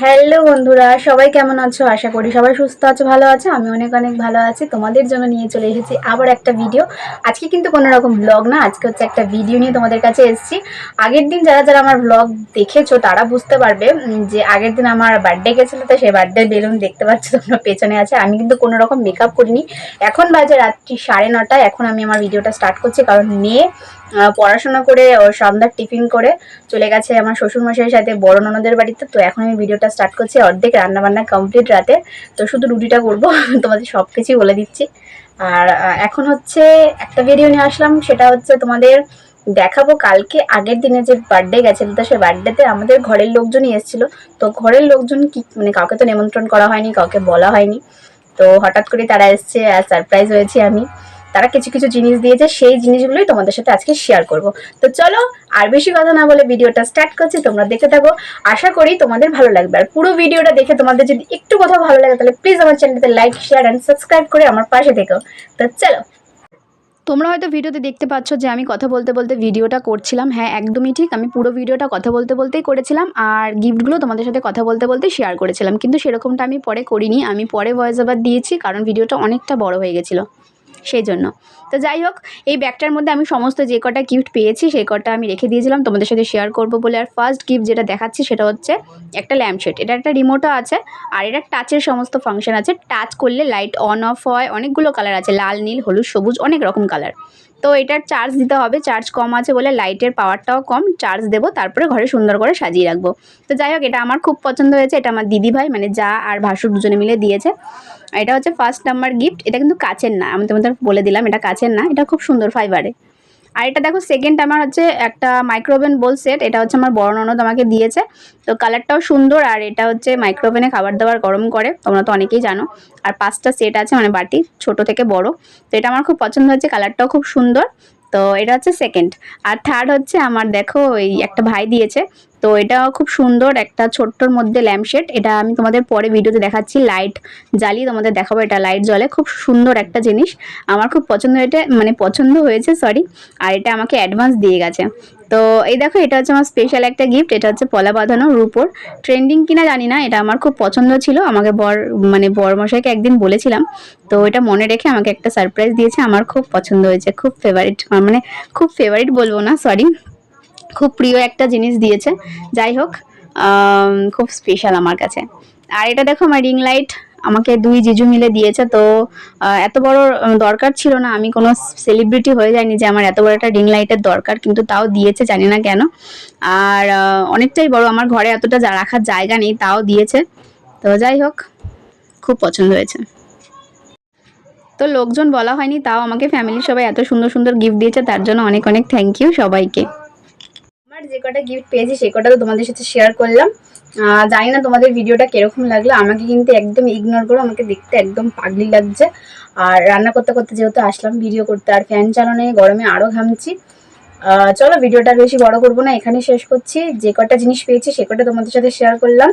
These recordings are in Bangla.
হ্যালো বন্ধুরা, সবাই কেমন আছো? আশা করি সবাই সুস্থ আছো, ভালো আছো। আমি অনেক অনেক ভালো আছি। তোমাদের জন্য নিয়ে চলে এসেছি আবার একটা ভিডিও আজকে কিন্তু কোনো রকম ব্লগ না, আজকে হচ্ছে একটা ভিডিও নিয়ে তোমাদের কাছে এসেছি। আগের দিন যারা যারা আমার ব্লগ দেখেছ, তারা বুঝতে পারবে যে আগের দিন আমার বার্থডে গেছিল, তো সেই বার্থডে বেলুন দেখতে পাচ্ছ, তোমরা পেছনে আছে। আমি কিন্তু কোনো রকম মেকআপ করিনি। এখন বাজে রাত্রি সাড়ে নটায়, এখন আমি আমার ভিডিওটা স্টার্ট করছি, কারণ মেয়ে পড়াশোনা করে সন্ধ্যার টিফিন করে চলে গেছে আমার শ্বশুরমশাইয়ের সাথে বড় ননদের বাড়িতে। তো এখন আমি ভিডিওটা স্টার্ট করছি, অর্ধেক রান্নাবান্না কমপ্লিট রাতে। তো শুধু রুটিটা করব, তোমাদের সব কিছুই বলে দিচ্ছি। আর এখন হচ্ছে একটা ভিডিও নিয়ে আসলাম, সেটা হচ্ছে তোমাদের দেখাবো কালকে আগের দিনে যে বার্থডে গেছিল, তো সেই বার্থডেতে আমাদের ঘরের লোকজনই এসেছিল। তো ঘরের লোকজন কি মানে কাউকে তো নিমন্ত্রণ করা হয়নি, কাউকে বলা হয়নি। তো হঠাৎ করে তারা এসছে, আর সারপ্রাইজ হয়েছি আমি। তারা কিছু কিছু জিনিস দিয়েছে, সেই জিনিসগুলোই তোমাদের সাথে আজকে শেয়ার করব। তো চলো, আর বেশি কথা না বলে ভিডিওটা স্টার্ট করছি, তোমরা দেখতে থাকো। আশা করি তোমাদের ভালো লাগবে। আর পুরো ভিডিওটা দেখে তোমাদের যদি একটু কোথাও ভালো লাগে, তাহলে প্লিজ আমার চ্যানেলটাতে লাইক শেয়ার অ্যান্ড সাবস্ক্রাইব করে আমার পাশে থেকো। তো চলো। তোমরা হয়তো ভিডিওতে দেখতে পাচ্ছ যে আমি কথা বলতে বলতে ভিডিওটা করছিলাম। হ্যাঁ একদমই ঠিক। আমি পুরো ভিডিওটা কথা বলতে বলতেই করেছিলাম আর গিফটগুলো তোমাদের সাথে কথা বলতে বলতে শেয়ার করেছিলাম। কিন্তু সেরকমটা আমি পরে করিনি। আমি পরে ভয়েস ওভার দিয়েছি কারণ ভিডিওটা অনেকটা বড় হয়ে গেছিল। সেই জন্য তো যাই হোক, এই ব্যাগটার মধ্যে আমি সমস্ত যে কটা গিফট পেয়েছি, সেই কটা আমি রেখে দিয়েছিলাম। তোমাদের সাথে শেয়ার করব বলে আর ফার্স্ট গিফট যেটা দেখাচ্ছি সেটা হচ্ছে একটা ল্যাম্পশেড এটা একটা রিমোটও আছে, আর এটা টাচের সমস্ত ফাংশন আছে। টাচ করলে লাইট অন অফ হয়, অনেকগুলো কালার আছে। লাল, নীল, হলুদ, সবুজ, অনেক রকম কালার তো এটার চার্জ দিতে হবে চার্জ কম আছে বলে লাইটের পাওয়ারটাও কম। চার্জ দেবো, তারপরে ঘরে সুন্দর করে সাজিয়ে রাখব। তো যাই হোক, এটা আমার খুব পছন্দ হয়েছে। এটা আমার দিদি ভাই মানে যা আর ভাসুর দুজনে মিলে দিয়েছে। এটা হচ্ছে ফার্স্ট নাম্বার গিফট এটা কিন্তু কাচের না, আমি তোমাদের বলে দিলাম, এটা কাছের না, এটা খুব সুন্দর ফাইবারে আর এটা দেখো সেকেন্ড আমার হচ্ছে একটা মাইক্রোওভেন বোল সেট এটা হচ্ছে আমার বড় ননদ আমাকে দিয়েছে। তো কালারটাও সুন্দর, আর এটা হচ্ছে মাইক্রোওভেনে খাবার দাবার গরম করে, তোমরা তো অনেকেই জানো। আর পাঁচটা সেট আছে মানে বাটি, ছোট থেকে বড়। তো এটা আমার খুব পছন্দ হয়েছে কালারটাও খুব সুন্দর। তো এটা হচ্ছে সেকেন্ড আর থার্ড হচ্ছে আমার দেখো ওই একটা ভাই দিয়েছে। তো এটা খুব সুন্দর একটা ছোট্টর মধ্যে ল্যাম্পশেড এটা আমি তোমাদের পরে ভিডিওতে দেখাচ্ছি। লাইট জ্বালিয়ে তোমাদের দেখাবো এটা লাইট জলে খুব সুন্দর একটা জিনিস। আমার খুব পছন্দ এটা মানে পছন্দ হয়েছে সরি আর এটা আমাকে অ্যাডভান্স দিয়ে গেছে। তো এই দেখো, এটা হচ্ছে আমার স্পেশাল একটা গিফট এটা হচ্ছে পলা বাঁধানো রূপোর। ট্রেন্ডিং কিনা জানি না, এটা আমার খুব পছন্দ ছিল, আমাকে বর মানে বরমশাইকে একদিন বলেছিলাম। তো এটা মনে রেখে আমাকে একটা সারপ্রাইজ দিয়েছে, আমার খুব পছন্দ হয়েছে, খুব ফেভারিট মানে খুব ফেভারিট বলব না সরি খুব প্রিয় একটা জিনিস দিয়েছে, যাই হোক খুব স্পেশাল আমার কাছে। আর এটা দেখো, আমার রিং লাইট আমাকে দুই জিজু মিলে দিয়েছে, তো এত বড় দরকার ছিল না। আমি কোনো সেলিব্রিটি হয়ে যায়নি যে আমার এত বড় একটা রিং লাইটের দরকার, কিন্তু তাও দিয়েছে, জানি না কেন। আর অনেকটাই বড়, আমার ঘরে এতটা যা রাখার জায়গা নেই, তাও দিয়েছে। তো যাই হোক, খুব পছন্দ হয়েছে। তো লোকজন বলা হয়নি, তাও আমাকে ফ্যামিলির সবাই এত সুন্দর সুন্দর গিফট দিয়েছে, তার জন্য অনেক অনেক থ্যাংক ইউ সবাইকে। যে কটা গিফট পেয়েছি সে কটা তো তোমাদের সাথে শেয়ার করলাম। জানি না তোমাদের ভিডিওটা কীরকম লাগল। আমাকে কিন্তু একদম ইগনোর করো আমাকে দেখতে একদম পাগলি লাগছে। আর রান্না করতে করতে যেহেতু আসলাম ভিডিও করতে আর ফ্যান চালানো গরমে আরও ঘামছি। চলো ভিডিওটা বেশি বড় করব না এখানে শেষ করছি। যে কটা জিনিস পেয়েছি সে কটা তোমাদের সাথে শেয়ার করলাম।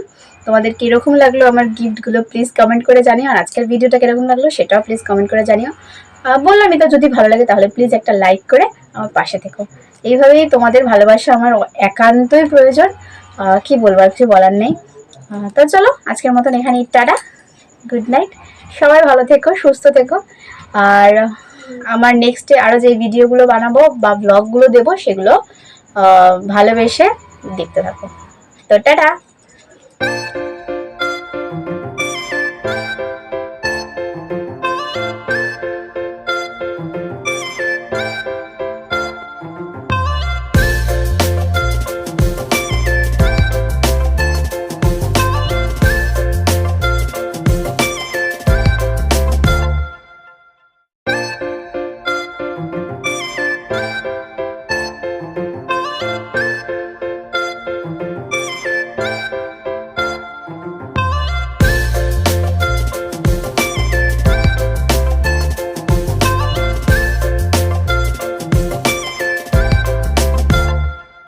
তোমাদের কীরকম লাগল আমার গিফটগুলো প্লিজ কমেন্ট করে জানিও। আর আজকের ভিডিওটা কীরকম লাগল সেটাও প্লিজ কমেন্ট করে জানিও। আহ, বললামই তো যদি ভালো লাগে তাহলে প্লিজ একটা লাইক করে আমার পাশে থেকো। এইভাবেই তোমাদের ভালোবাসা আমার একান্তই প্রয়োজন। কি বলব, আর কিছু বলার নেই। তো চলো, আজকের মতন এখানে টাটা গুড নাইট সবাই ভালো থেকো, সুস্থ থেকো। আর আমার নেক্সটে আরও যে ভিডিওগুলো বানাবো বা ব্লগগুলো দেবো, সেগুলো ভালোবেসে দেখতে থাকো। তো টাটা।